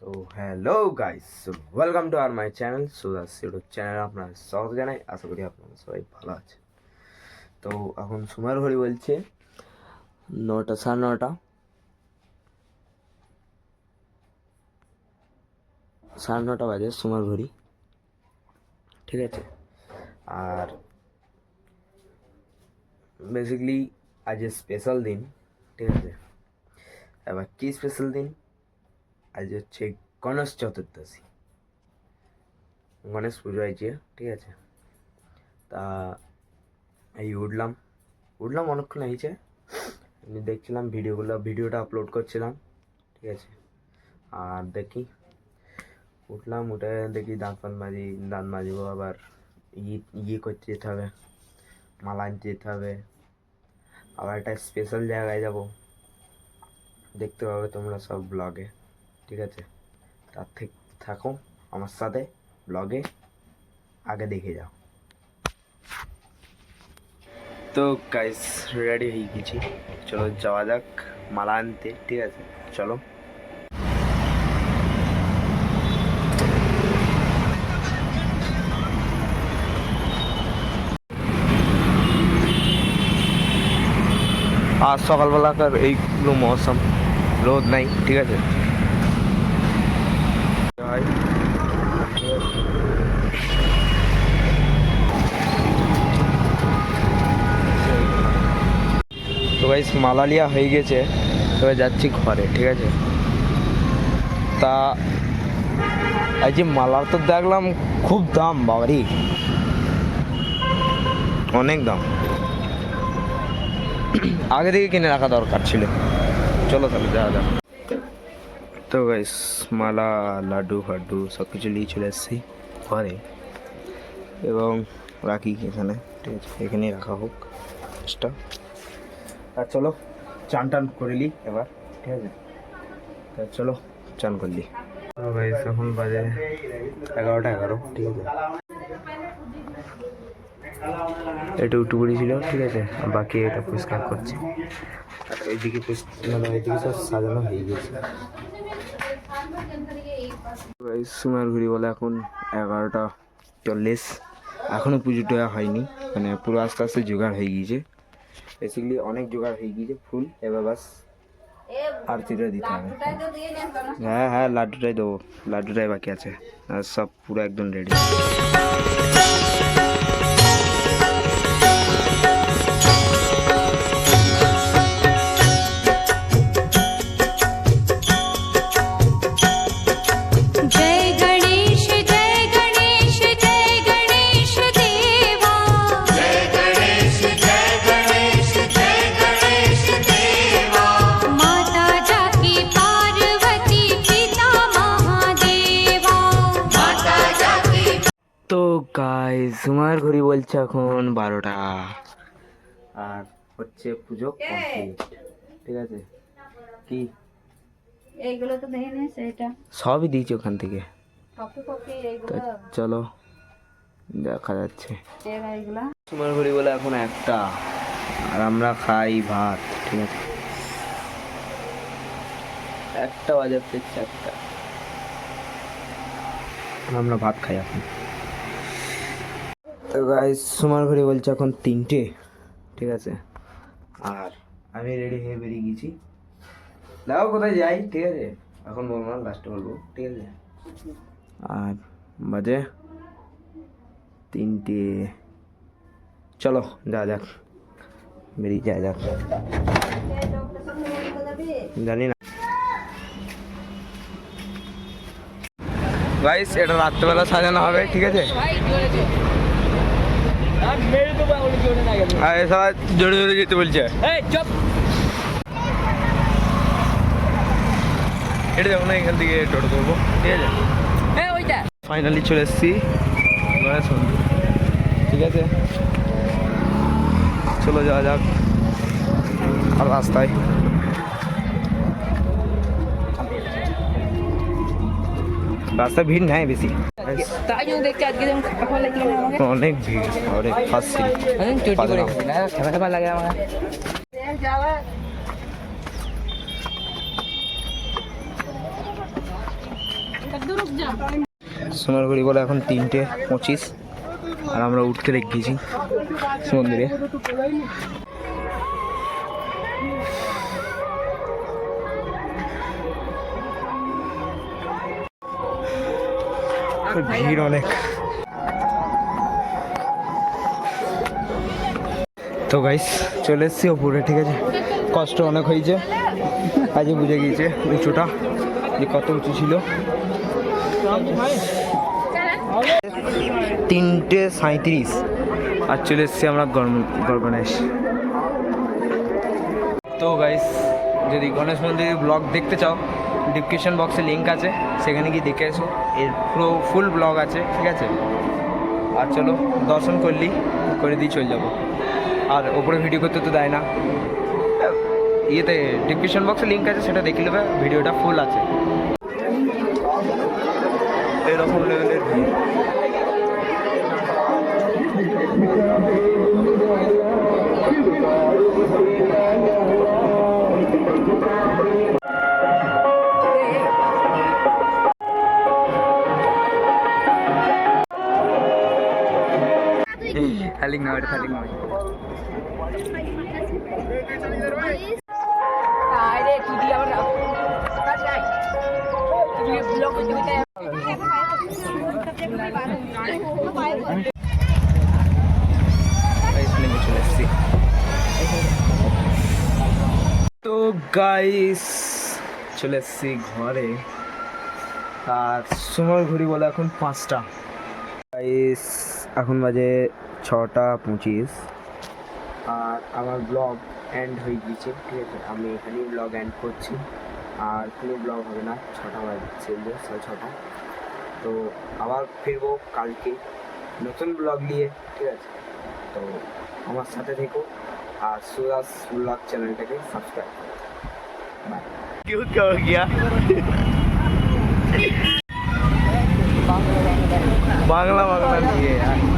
তো hello guys welcome to our my channel Sudas YouTube channel আপনার স্বাগত জানাই। আশা করি আপনারা সবাই ভালো আছে তো এখন সময়ের ঘড়ি বলছে নটা সাড়ে নটা। সাড়ে নটা বাজে সময়ের ঘড়ি। ঠিক আছে? আর বেসিকলি আজ স্পেশাল দিন, ঠিক আছে? এবার কী স্পেশাল দিন? আজ হচ্ছে গণেশ চতুর্দশী। গণেশ পুজো আছে ঠিক আছে? তা এই উঠলাম। উঠলাম অনেকক্ষণ হয়েছে। আমি দেখছিলাম ভিডিওগুলো, ভিডিওটা আপলোড করছিলাম, ঠিক আছে? আর দেখি, উঠলাম, উঠে দেখি দাঁত ফাঁত মাজি, দাঁত মাজবো, আবার ই ইয়ে করতে যেতে হবে, মালা আনতে যেতে হবে। আবার একটা স্পেশাল জায়গায় যাব। দেখতে পাবে তোমরা সব ব্লগে ঠিক আছে? তার থেকে, থাকো আমার সাথে ব্লগে আগে দেখে যাও। তো গাইস রেডি হয়ে গেছি। চলো যাওয়া যাক, মালা আনতে, ঠিক আছে? চলো। আজ সকালবেলাকার এইগুলো মৌসুম, রোদ নাই, ঠিক আছে হয় তো গাইস মালালিয়া হয়ে গেছে। এবার যাচ্ছি ঘরে, ঠিক আছে? তা, এই যে মালার তো দেখলাম খুব দাম, বাবারি। অনেক দাম। আগে থেকে কিনে রাখা দরকার ছিল। চলো তাহলে, যাওয়া যাক। তো গাইস মালা, লাড্ডু, ফাড্ডু সব কিছু নিয়ে চলে এসেছি ঘরে। এবং রাখি এখানে, ঠিক আছে? এখানেই রাখা হোক। জিনিসটা আর চলো চান টান করে নি এবার ঠিক আছে? তা চলো চান করলি গাইস এখন বাজে এগারোটা এগারো ঠিক আছে? এটা উটুকুড়ি ছিল ঠিক আছে? বাকি এটা পরিষ্কার করছে। আর এইদিকে মানে এইদিকে সব সাজানো হয়ে গেছে। সময়ের ঘুরি বলে এখন এগারোটা চল্লিশ। এখনও পুজো টুয়া হয়নি মানে পুরো আস্তে আস্তে জোগাড় হয়ে গিয়েছে। বেসিক্যালি অনেক জোগাড় হয়ে গিয়েছে ফুল এবার বাস আরতিটা দিতে হবে। হ্যাঁ হ্যাঁ লাড্ডুটাই দেবো লাড্ডুটাই বাকি আছে। আর সব পুরো একদম রেডি গাই সময়ের ঘড়ি বলছে এখন বারোটা। আর হচ্ছে পুজো কমপ্লিট ঠিক আছে? কি? এইগুলো তো দেখে নিস এটা? সবই দিয়েছি ওখান থেকে। তো চলো দেখা যাচ্ছে। সময়ের ঘড়ি বলে এখন একটা। আর আমরা খাই ভাত ঠিক আছে? একটা বাজার চারটা। আর আমরা ভাত খাই এখন। তো গাই সময়ের ঘড়ি বলছে এখন তিনটে, ঠিক আছে? আর আমি রেডি হয়ে বেরিয়ে গেছি। দেখো কোথায় যাই? ঠিক আছে? এখন বলব না লাস্টে বলব, ঠিক আছে? আর বাজে তিনটে। চলো যা যাক। বেরিয়ে যা যাক। জানি না। গাইস এটা রাত্রেবেলা সাজানো হবে, ঠিক আছে? আর সবাই জোরে জোরে যেতে বলছে। এটা যাব না এখান থেকে টোটো করব ঠিক আছে? ফাইনালি চলে এসেছি। ঠিক আছে? চলো যাওয়া যাক। আর রাস্তায়। রাস্তায় ভিড় নাই বেশি। তাই জন্য দেখছি আজকে অনেক ভিড় অনেক ফার্স্ট খেলা খেলা লাগে আমাকে সোনারগুড়ি বলে এখন তিনটে পঁচিশ আর আমরা উঠতে লেগেছি মন্দিরে ভিড় অনেক। তো গাইস চলে এসছি ওপরে, ঠিক আছে? কষ্ট অনেক হয়েছে। আজকে বুঝে গিয়েছে উঁচুটা, যে কত উঁচু ছিল। তিনটে সাঁত্রিশ আর চলে এসছি আমরা গণেশ তো গাইস যদি গণেশ মন্দিরের ব্লগ দেখতে চাও ডিসক্রিপশন বক্সে লিঙ্ক আছে, সেখানে গিয়ে দেখে এসো। এর পুরো ফুল ব্লগ আছে, ঠিক আছে? আর চলো, দর্শন করলি, করে দিয়ে চলে যাব। আর ওপরে ভিডিও করতে তো দেয় না। ইয়েতে ডিসক্রিপশন বক্সে লিঙ্ক আছে, সেটা দেখে নেবে ভিডিওটা ফুল আছে। এরকম লেভেলের ভিড় ব্লক করতে করতে চলে এসেছি তো গাইস চলে এসেছি ঘরে। আর সময় ঘড়ি বলে এখন পাঁচটা। গাইস এখন বাজে ছটা পঁচিশ আর আমার ব্লগ এন্ড হয়ে গিয়েছে ঠিক আছে আমি এখানেই ব্লগ এন্ড করছি আর কোনো ব্লগ হবে না ছটা বাজছে সাড়ে ছটা তো আবার ফিরবো কালকে নতুন ব্লগ নিয়ে ঠিক আছে তো আমার সাথে থেকো আর সুরাজ ব্লগ চ্যানেলটাকে সাবস্ক্রাইব করো বাই क्यों कहो गया बांग्ला बांग्ला नहीं है यार